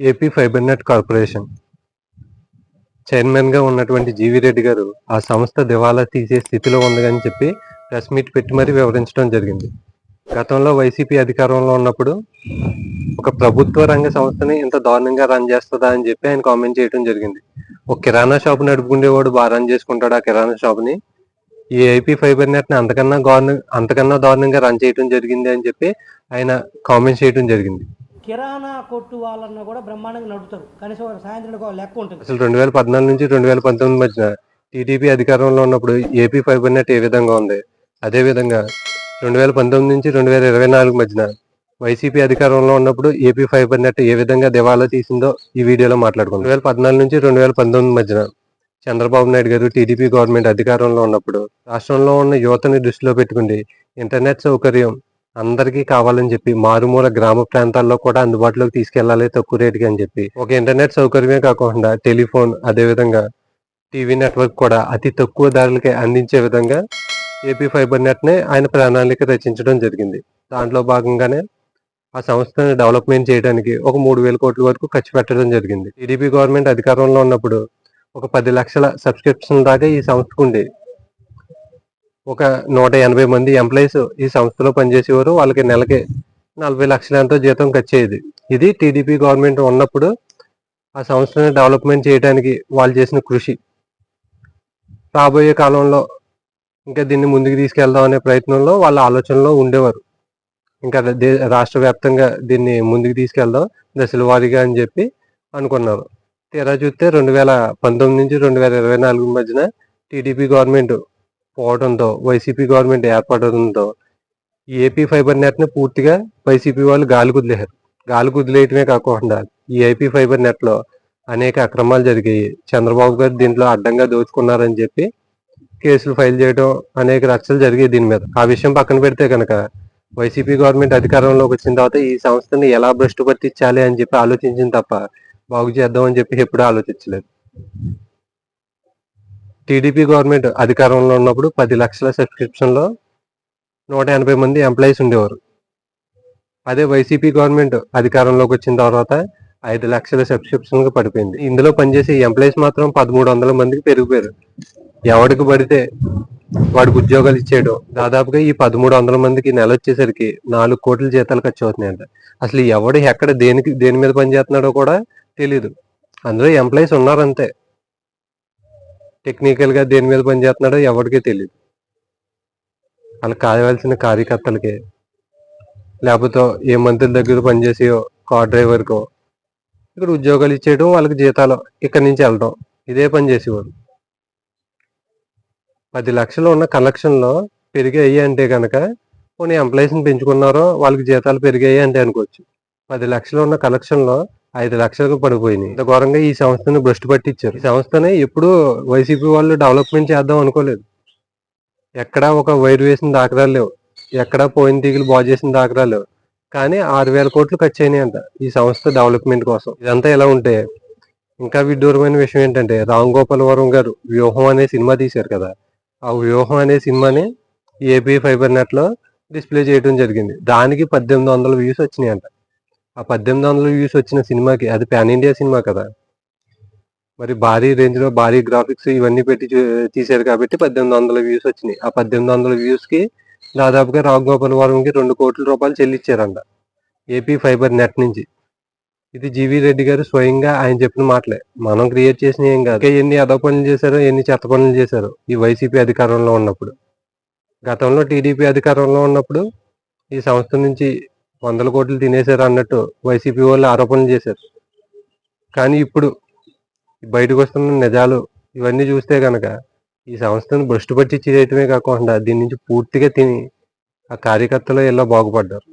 AP fibre net corporation చైర్మన్గా ఉన్నటువంటి జీవి రెడ్డి గారు ఆ సంస్థ దివాలా తీసే స్థితిలో ఉందని చెప్పి ప్రెస్ మీట్ పెట్టి మరీ వివరించడం జరిగింది. గతంలో వైసీపీ అధికారంలో ఉన్నప్పుడు ఒక ప్రభుత్వ రంగ సంస్థని ఇంత దారుణంగా రన్ చేస్తుందా అని చెప్పి ఆయన కామెంట్ చేయడం జరిగింది. ఒక కిరాణా షాప్ నడుపుకునేవాడు బాగా రన్ చేసుకుంటాడు ఆ కిరాణా షాప్ని. ఈ ఏపీ ఫైబర్ నెట్ని అంతకన్నా గవర్న అంతకన్నా దారుణంగా రన్ చేయడం జరిగింది అని చెప్పి ఆయన కామెంట్ చేయడం జరిగింది. కిరాణా కొట్టు వాళ్ళన్నా కూడా బ్రహ్మాండంగా నడుపుతారు. కనీసం సాయంత్రం ఒక లెక్క ఉంటుంది. అసలు రెండు వేల పద్నాలుగు నుంచి రెండు వేల పంతొమ్మిది మధ్య టీడీపీ అధికారంలో ఉన్నప్పుడు ఏపీ ఫైబర్ నెట్ ఏ విధంగా ఉంది? అదే విధంగా రెండు వేల పంతొమ్మిది నుంచి రెండు వేల ఇరవై నాలుగు మధ్యన వైసీపీ అధికారంలో ఉన్నప్పుడు ఏపీ ఫైబర్ నెట్ ఏ విధంగా దివాలా తీసిందో ఈ వీడియోలో మాట్లాడుకుందాం. రెండు వేల పద్నాలుగు నుంచి రెండు వేల పంతొమ్మిది మధ్యన చంద్రబాబు నాయుడు గారు టీడీపీ గవర్నమెంట్ అధికారంలో ఉన్నప్పుడు రాష్ట్రంలో ఉన్న యువతని దృష్టిలో పెట్టుకుని ఇంటర్నెట్ సౌకర్యం అందరికీ కావాలని చెప్పి మారుమూల గ్రామ ప్రాంతాల్లో కూడా అందుబాటులోకి తీసుకెళ్ళాలి తక్కువ రేటుకి అని చెప్పి. ఒక ఇంటర్నెట్ సౌకర్యమే కాకుండా టెలిఫోన్ అదే విధంగా టీవీ నెట్వర్క్ కూడా అతి తక్కువ ధరలకి అందించే విధంగా ఏపీ ఫైబర్ నెట్నే ఆయన ప్రణాళిక రచించడం జరిగింది. దాంట్లో భాగంగానే ఆ సంస్థను డెవలప్మెంట్ చేయడానికి ఒక మూడు వేల కోట్ల వరకు ఖర్చు పెట్టడం జరిగింది. టీడీపీ గవర్నమెంట్ అధికారంలో ఉన్నప్పుడు ఒక పది లక్షల సబ్స్క్రిప్షన్ దాకా ఈ సంస్థకు ఉండేది ఒక నూట ఎనభై మంది ఎంప్లాయీస్ ఈ సంస్థలో పనిచేసేవారు. వాళ్ళకి నెలకి నలభై లక్షల ఎంతో జీతం ఖర్చేది ఇది టీడీపీ గవర్నమెంట్ ఉన్నప్పుడు ఆ సంస్థని డెవలప్మెంట్ చేయడానికి వాళ్ళు చేసిన కృషి. రాబోయే కాలంలో ఇంకా దీన్ని ముందుకు తీసుకెళ్దాం అనే ప్రయత్నంలో వాళ్ళ ఆలోచనలో ఉండేవారు. ఇంకా దే రాష్ట్ర వ్యాప్తంగా దీన్ని ముందుకు తీసుకెళ్దాం దశల వారీగా అని చెప్పి అనుకున్నారు. తీరా చూస్తే రెండు వేల పంతొమ్మిది నుంచి రెండు వేల ఇరవై నాలుగు మధ్యన టీడీపీ గవర్నమెంట్ పోవడంతో వైసీపీ గవర్నమెంట్ ఏర్పడడంతో ఏపీ ఫైబర్ నెట్ని పూర్తిగా వైసీపీ వాళ్ళు గాలి కుదిలేశారు గాలి కుదిలేయటమే కాకుండా ఈ ఏపీ ఫైబర్ నెట్లో అనేక అక్రమాలు జరిగాయి. చంద్రబాబు గారు దీంట్లో అడ్డంగా దోచుకున్నారని చెప్పి కేసులు ఫైల్ చేయడం అనేక రక్షలు జరిగాయి దీని మీద. ఆ విషయం పక్కన పెడితే కనుక వైసీపీ గవర్నమెంట్ అధికారంలోకి వచ్చిన తర్వాత ఈ సంస్థని ఎలా భ్రష్టు పట్టించాలి అని చెప్పి ఆలోచించింది తప్ప బాగు చేద్దాం అని చెప్పి ఎప్పుడూ ఆలోచించలేదు. టీడీపీ గవర్నమెంట్ అధికారంలో ఉన్నప్పుడు పది లక్షల సబ్స్క్రిప్షన్లో నూట ఎనభై మంది ఎంప్లాయీస్ ఉండేవారు. అదే వైసీపీ గవర్నమెంట్ అధికారంలోకి వచ్చిన తర్వాత ఐదు లక్షల సబ్స్క్రిప్షన్ పడిపోయింది. ఇందులో పనిచేసే ఎంప్లాయీస్ మాత్రం పదమూడు వందల మందికి పెరిగిపోయారు. ఎవడికి పడితే వాడికి ఉద్యోగాలు ఇచ్చేయడం. దాదాపుగా ఈ పదమూడు వందల మందికి నెల వచ్చేసరికి నాలుగు కోట్ల జీతాలు ఖర్చు అవుతున్నాయంట. అసలు ఎవడు ఎక్కడ దేనికి దేని మీద పనిచేస్తున్నాడో కూడా తెలియదు అందులో ఎంప్లాయీస్ ఉన్నారంతే. టెక్నికల్గా దేని మీద పనిచేస్తున్నాడో ఎవరికీ తెలియదు వాళ్ళకి కావాల్సిన కార్యకర్తలకి లేకపోతే ఏ మంత్రుల దగ్గర పనిచేసేయో కార్ డ్రైవర్కో ఇక్కడ ఉద్యోగాలు ఇచ్చేయడం వాళ్ళకి జీతాలు ఇక్కడి నుంచి వెళ్ళడం ఇదే పని చేసేవారు పది లక్షలు ఉన్న కలెక్షన్లో పెరిగాయి అంటే కనుక కొన్ని ఎంప్లాయీస్ని పెంచుకున్నారో వాళ్ళకి జీతాలు పెరిగాయి అంటే అనుకోవచ్చు. పది లక్షలు ఉన్న కలెక్షన్లో ఐదు లక్షలకు పడిపోయినాయి. ఇంత ఘోరంగా ఈ సంస్థను భ్రష్టు పట్టించారు. ఈ సంస్థని ఎప్పుడు వైసీపీ వాళ్ళు డెవలప్మెంట్ చేద్దాం అనుకోలేదు. ఎక్కడా ఒక వైర్ వేసిన దాఖలాలు లేవు. ఎక్కడా పోయిన తీగలు బాగు చేసిన దాఖలాలు లేవు. కానీ ఆరు వేల కోట్లు ఖర్చు అయినాయి అంట ఈ సంస్థ డెవలప్మెంట్ కోసం. ఇదంతా ఎలా ఉంటే ఇంకా విడ్డూరమైన విషయం ఏంటంటే రామ్ గోపాల్ వరం గారు వ్యూహం అనే సినిమా తీశారు కదా. ఆ వ్యూహం అనే సినిమాని ఏపీ ఫైబర్ నెట్లో డిస్ప్లే చేయడం జరిగింది. దానికి పద్దెనిమిది వందల వ్యూస్ వచ్చినాయి అంట ఆ పద్దెనిమిది వందల వ్యూస్ వచ్చిన సినిమాకి అది పాన్ ఇండియా సినిమా కదా. మరి భారీ రేంజ్లో భారీ గ్రాఫిక్స్ ఇవన్నీ పెట్టి తీశారు కాబట్టి పద్దెనిమిది వందల వ్యూస్ వచ్చినాయి. ఆ పద్దెనిమిది వందల వ్యూస్కి దాదాపుగా రామ్ గోపాల్ వర్మకి రెండు కోట్ల రూపాయలు చెల్లించారంట ఏపీ ఫైబర్ నెట్ నుంచి. ఇది జీవి రెడ్డి గారు స్వయంగా ఆయన చెప్పిన మాటలే. మనం క్రియేట్ చేసిన ఏం కాదు. ఇంకా ఎన్ని అదో పనులు చేశారో ఎన్ని చెత్త పనులు చేశారో ఈ వైసీపీ అధికారంలో ఉన్నప్పుడు. గతంలో టీడీపీ అధికారంలో ఉన్నప్పుడు ఈ సంస్థ నుంచి వందల కోట్లు తినేశారు అన్నట్టు వైసీపీ వాళ్ళు ఆరోపణలు చేశారు. కానీ ఇప్పుడు బయటకు వస్తున్న నిజాలు ఇవన్నీ చూస్తే కనుక ఈ సంస్థను భ్రష్టు చేయటమే కాకుండా దీని నుంచి పూర్తిగా తిని ఆ కార్యకర్తలు ఎలా బాగుపడ్డారు?